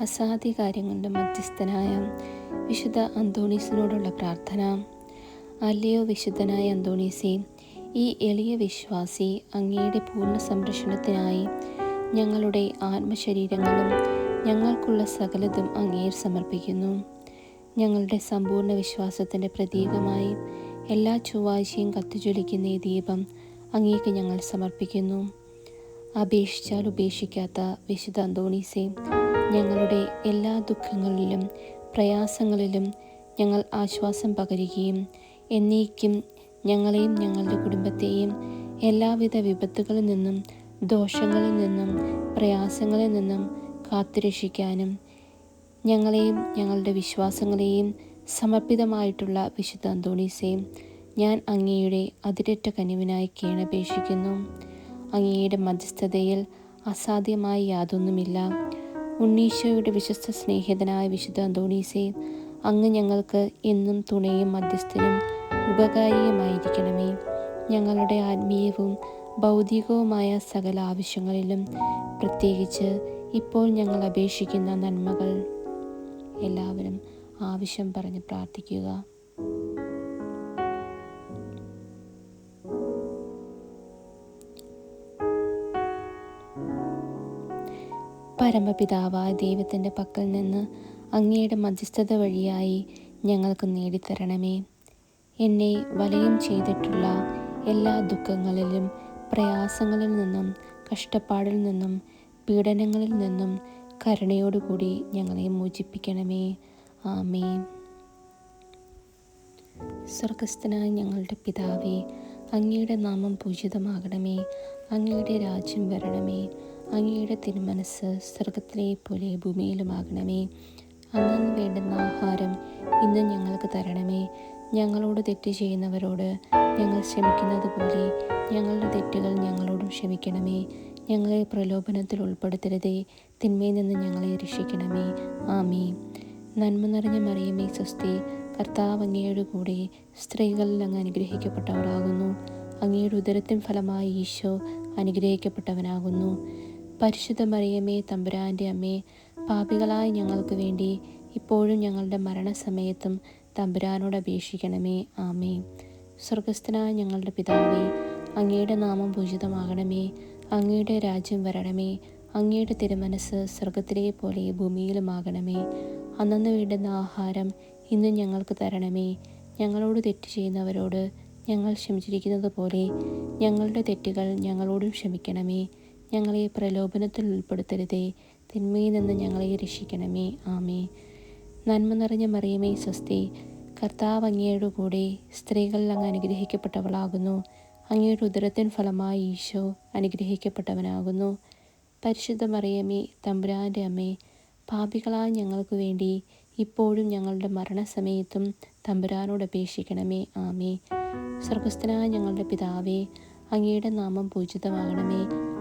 അസാധ്യ കാര്യങ്ങളുടെ മധ്യസ്ഥനായ വിശുദ്ധ അന്തോണീസിനോടുള്ള പ്രാർത്ഥന. അല്ലയോ വിശുദ്ധനായ അന്തോണീസെ ഈ എളിയ വിശ്വാസി അങ്ങയുടെ പൂർണ സംരക്ഷണത്തിനായി ഞങ്ങളുടെ ആത്മശരീരങ്ങളും ഞങ്ങൾക്കുള്ള സകലതും അങ്ങേർ സമർപ്പിക്കുന്നു. ഞങ്ങളുടെ സമ്പൂർണ വിശ്വാസത്തിന്റെ പ്രതീകമായി എല്ലാ ചൊവ്വാഴ്ചയും കത്തിജ്വലിക്കുന്ന ഈ ദീപം അങ്ങേക്ക് ഞങ്ങൾ സമർപ്പിക്കുന്നു. അപേക്ഷിച്ചാൽ ഉപേക്ഷിക്കാത്ത വിശുദ്ധ അന്തോണീസെ ഞങ്ങളുടെ എല്ലാ ദുഃഖങ്ങളിലും പ്രയാസങ്ങളിലും ഞങ്ങൾ ആശ്വാസം പകരുകയും എന്നേക്കും ഞങ്ങളെയും ഞങ്ങളുടെ കുടുംബത്തെയും എല്ലാവിധ വിപത്തുകളിൽ നിന്നും ദോഷങ്ങളിൽ നിന്നും പ്രയാസങ്ങളിൽ നിന്നും കാത്തുരക്ഷിക്കാനും ഞങ്ങളെയും ഞങ്ങളുടെ വിശ്വാസങ്ങളെയും സമർപ്പിതമായിട്ടുള്ള വിശുദ്ധ അന്തോണീസയും ഞാൻ അങ്ങയുടെ അതിരറ്റ കനിവിനായി കേണപേക്ഷിക്കുന്നു. അങ്ങയുടെ മധ്യസ്ഥതയിൽ അസാധ്യമായി യാതൊന്നുമില്ല. ഉണ്ണീശോയുടെ വിശ്വസ്ത സ്നേഹിതനായ വിശുദ്ധ അന്തോണീസേ അങ്ങ് ഞങ്ങൾക്ക് എന്നും തുണയും മധ്യസ്ഥനും ഉപകാരിയുമായിരിക്കണമേ. ഞങ്ങളുടെ ആത്മീയവും ഭൗതികവുമായ സകല ആവശ്യങ്ങളിലും പ്രത്യേകിച്ച് ഇപ്പോൾ ഞങ്ങൾ അപേക്ഷിക്കുന്ന നന്മകൾ എല്ലാവരും ആവശ്യം പറഞ്ഞ് പ്രാർത്ഥിക്കുക. പരമപിതാവായ ദൈവത്തിന്റെ പക്കൽ നിന്ന് അങ്ങയുടെ മധ്യസ്ഥത വഴിയായി ഞങ്ങൾക്ക് നേടിത്തരണമേ. എന്നെ വലയം ചെയ്തിട്ടുള്ള എല്ലാ ദുഃഖങ്ങളിലും പ്രയാസങ്ങളിൽ നിന്നും കഷ്ടപ്പാടിൽ നിന്നും പീഡനങ്ങളിൽ നിന്നും കരുണയോടുകൂടി ഞങ്ങളെ മോചിപ്പിക്കണമേ. ആമേ സ്വർഗസ്ഥനായ ഞങ്ങളുടെ പിതാവേ അങ്ങയുടെ നാമം പൂജിതമാകണമേ. അങ്ങയുടെ രാജ്യം വരണമേ. അങ്ങയുടെ തിരുമനസ് സ്വർഗത്തിലെ പോലെ ഭൂമിയിലുമാകണമേ. അന്നു വേണ്ടുന്ന ആഹാരം ഇന്ന് ഞങ്ങൾക്ക് തരണമേ. ഞങ്ങളോട് തെറ്റ് ചെയ്യുന്നവരോട് ഞങ്ങൾ ക്ഷമിക്കുന്നത് പോലെ ഞങ്ങളുടെ തെറ്റുകൾ ഞങ്ങളോടും ക്ഷമിക്കണമേ. ഞങ്ങളെ പ്രലോഭനത്തിൽ ഉൾപ്പെടുത്തരുതേ. തിന്മയിൽ നിന്ന് ഞങ്ങളെ രക്ഷിക്കണമേ. ആമേ നന്മ നിറഞ്ഞ മറിയമേ സ്വസ്തി. കർത്താവ് അങ്ങയുടെ കൂടെ സ്ത്രീകളിൽ അങ്ങ് അനുഗ്രഹിക്കപ്പെട്ടവരാകുന്നു. അങ്ങയുടെ ഉദരത്തിൻ ഫലമായി ഈശോ അനുഗ്രഹിക്കപ്പെട്ടവനാകുന്നു. പരിശുദ്ധ മറിയമേ തമ്പുരാന്റെ അമ്മേ പാപികളായ ഞങ്ങൾക്ക് വേണ്ടി ഇപ്പോഴും ഞങ്ങളുടെ മരണസമയത്തും തമ്പുരാനോട് അപേക്ഷിക്കണമേ. ആമേ സ്വർഗസ്ഥനായ ഞങ്ങളുടെ പിതാവേ അങ്ങയുടെ നാമം പൂജിതമാകണമേ. അങ്ങയുടെ രാജ്യം വരണമേ. അങ്ങയുടെ തിരുമനസ് സ്വർഗത്തിലെ പോലെ ഭൂമിയിലുമാകണമേ. അന്നു വേണ്ടുന്ന ആഹാരം ഇന്നും ഞങ്ങൾക്ക് തരണമേ. ഞങ്ങളോട് തെറ്റ് ചെയ്യുന്നവരോട് ഞങ്ങൾ ക്ഷമിച്ചിരിക്കുന്നത് പോലെ ഞങ്ങളുടെ തെറ്റുകൾ ഞങ്ങളോടും ക്ഷമിക്കണമേ. ഞങ്ങളെ പ്രലോഭനത്തിൽ ഉൾപ്പെടുത്തരുതേ. തിന്മയിൽ നിന്ന് ഞങ്ങളെ രക്ഷിക്കണമേ. ആമേ നന്മ നിറഞ്ഞ മറിയമേ സ്വസ്തി. കർത്താവ് അങ്ങയുടെ കൂടെ സ്ത്രീകളിൽ അങ്ങ് അനുഗ്രഹിക്കപ്പെട്ടവളാകുന്നു. അങ്ങയുടെ ഉദരത്തിൻ ഫലമായി ഈശോ അനുഗ്രഹിക്കപ്പെട്ടവനാകുന്നു. പരിശുദ്ധ മറിയമേ തമ്പുരാന്റെ അമ്മേ പാപികളായ ഞങ്ങൾക്ക് വേണ്ടി ഇപ്പോഴും ഞങ്ങളുടെ മരണസമയത്തും തമ്പുരാനോട് അപേക്ഷിക്കണമേ. ആമേ സ്വർഗസ്ഥനായ ഞങ്ങളുടെ പിതാവേ അങ്ങയുടെ നാമം പൂജിതമാകണമേ.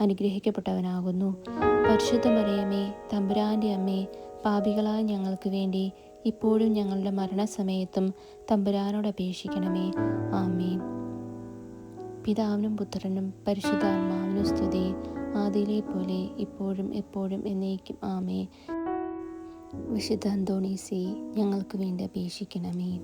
അനുഗ്രഹിക്കപ്പെട്ടവനാകുന്നു. പരിശുദ്ധ മറിയമേ തമ്പുരാന്റെ അമ്മേ പാപികളായ ഞങ്ങൾക്ക് വേണ്ടി ഇപ്പോഴും ഞങ്ങളുടെ മരണസമയത്തും തമ്പുരാനോട് അപേക്ഷിക്കണമേ. ആമേ പിതാവിനും പുത്രനും പരിശുദ്ധാത്മാവിനും സ്തുതി. ആദിയിലെ പോലെ ഇപ്പോഴും എപ്പോഴും എന്നേക്കും. ആമേ വിശുദ്ധ അന്തോണീസി ഞങ്ങൾക്ക് വേണ്ടി അപേക്ഷിക്കണമേ.